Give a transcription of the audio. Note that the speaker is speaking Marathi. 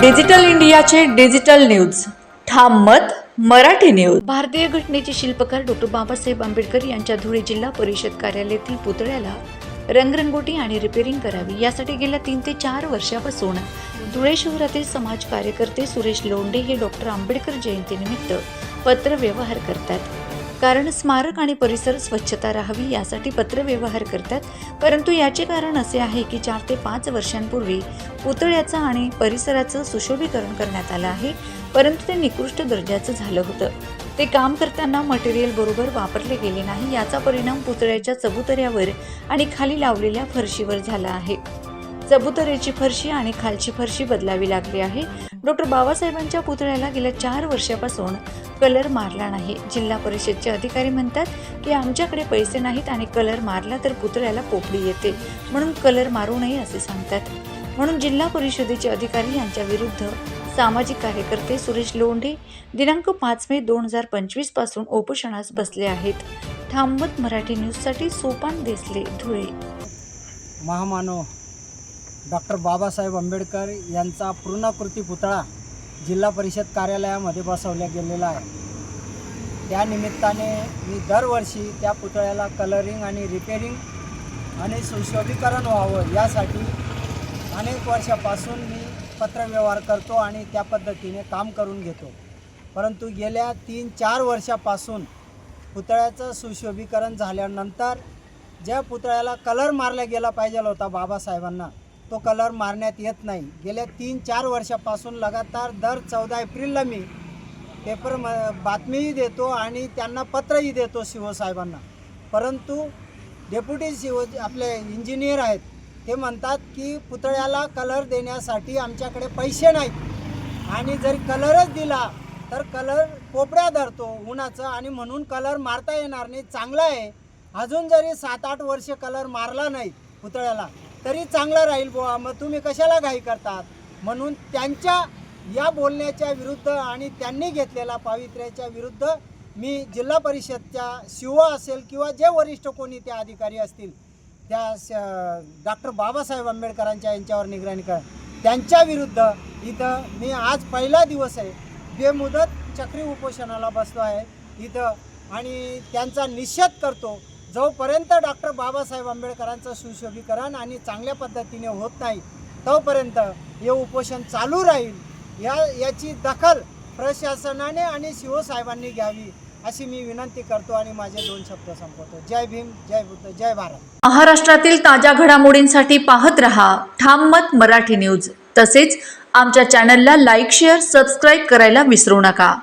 डिजिटल इंडियाचे डिजिटल न्यूज. ठाम मत मराठी न्यूज. भारतीय घटनेचे शिल्पकार डॉक्टर बाबासाहेब आंबेडकर यांच्या धुळे जिल्हा परिषद कार्यालयातील पुतळ्याला रंगरंगोटी आणि रिपेरिंग करावी. यासाठी गेल्या तीन ते चार वर्षापासून धुळे शहरातील समाज कार्यकर्ते सुरेश लोंढे हे डॉक्टर आंबेडकर जयंतीनिमित्त पत्रव्यवहार करतात. कारण स्मारक आणि परिसर स्वच्छता राहावी यासाठी पत्रव्यवहार करतात. परंतु याचे कारण असे आहे की चार ते पाच वर्षांपूर्वी पुतळ्याचं आणि परिसराचं सुशोभीकरण करण्यात आलं आहे. परंतु ते निकृष्ट दर्जाचं झालं होतं. ते काम करताना मटेरियल बरोबर वापरले गेले नाही याचा परिणाम पुतळ्याच्या चबुतऱ्यावर आणि खाली लावलेल्या फरशीवर झाला आहे. चबुतऱ्याची फरशी आणि खालची फरशी बदलावी लागली आहे. डॉक्टर बाबासाहेबांच्या पुतळ्याला गेल्या चार वर्षापासून कलर मारला नाही. जिल्हा परिषदचे अधिकारी म्हणतात की आमच्याकडे पैसे नाहीत आणि कलर मारला तर पुतळ्याला पोपडी येते. म्हणून कलर मारू नये असे सांगतात. म्हणून जिल्हा परिषदेचे अधिकारी यांच्या विरुद्ध सामाजिक कार्यकर्ते सुरेश लोंढे दिनांक पाच मे दोन हजार पंचवीसपासून उपोषणास बसले आहेत. थांबत मराठी न्यूजसाठी सोपान देसले धुळे. महामानव डॉक्टर बाबासाहेब आंबेडकर यांचा पूर्णाकृती पुतळा जिल्हा परिषद कार्यालयामध्ये बसवला गेलेला आहे. त्यानिमित्ताने मी दरवर्षी त्या पुतळ्याला कलरिंग आणि रिपेरिंग आणि सुशोभीकरण व्हावं यासाठी अनेक वर्षापासून मी पत्रव्यवहार करतो आणि त्या पद्धतीने काम करून घेतो. परंतु गेल्या तीन चार वर्षापासून पुतळ्याचं सुशोभीकरण झाल्यानंतर ज्या पुतळ्याला कलर मारला गेला पाहिजे होता बाबासाहेबांना तो कलर मारण्यात येत नाही. गेल्या तीन चार वर्षापासून लगातार दर चौदा एप्रिलला मी पेपर म बातमीही देतो आणि त्यांना पत्रही देतो शिवसाहेबांना. परंतु डेप्युटी शिव आपले इंजिनियर आहेत ते म्हणतात की पुतळ्याला कलर देण्यासाठी आमच्याकडे पैसे नाहीत. आणि जर कलरच दिला तर कलर पोपड्या धरतो उन्हाचं. आणि म्हणून कलर मारता येणार नाही. चांगला आहे. अजून जरी सात आठ वर्ष कलर मारला नाही पुतळ्याला तरी चांगला राहील बुवा. मग तुम्ही कशाला घाई करतात? म्हणून त्यांच्या या बोलण्याच्या विरुद्ध आणि त्यांनी घेतलेल्या पावित्र्याच्या विरुद्ध मी जिल्हा परिषदच्या शिव असेल किंवा जे वरिष्ठ कोणी त्या अधिकारी असतील त्या डॉक्टर बाबासाहेब आंबेडकरांच्या यांच्यावर निगराणी कर. त्यांच्या विरुद्ध इथं मी आज पहिला दिवस आहे. बेमुदत चक्री उपोषणाला बसलो आहे. इथं आणि त्यांचा निषेध करतो. जोपर्यंत डॉक्टर बाबासाहेब आंबेडकरांचं सुशोभीकरण आणि चांगल्या पद्धतीने होत नाही तोपर्यंत हे उपोषण चालू राहील. या याची दखल प्रशासनाने आणि शिवसाहेबांनी घ्यावी अशी मी विनंती करतो आणि माझे दोन शब्द संपवतो. जय भीम जय बुद्ध जय भारत. महाराष्ट्रातील ताज्या घडामोडींसाठी पाहत रहा ठाम मत मराठी न्यूज. तसेच आमच्या चॅनलला लाईक शेअर सबस्क्राईब करायला विसरू नका.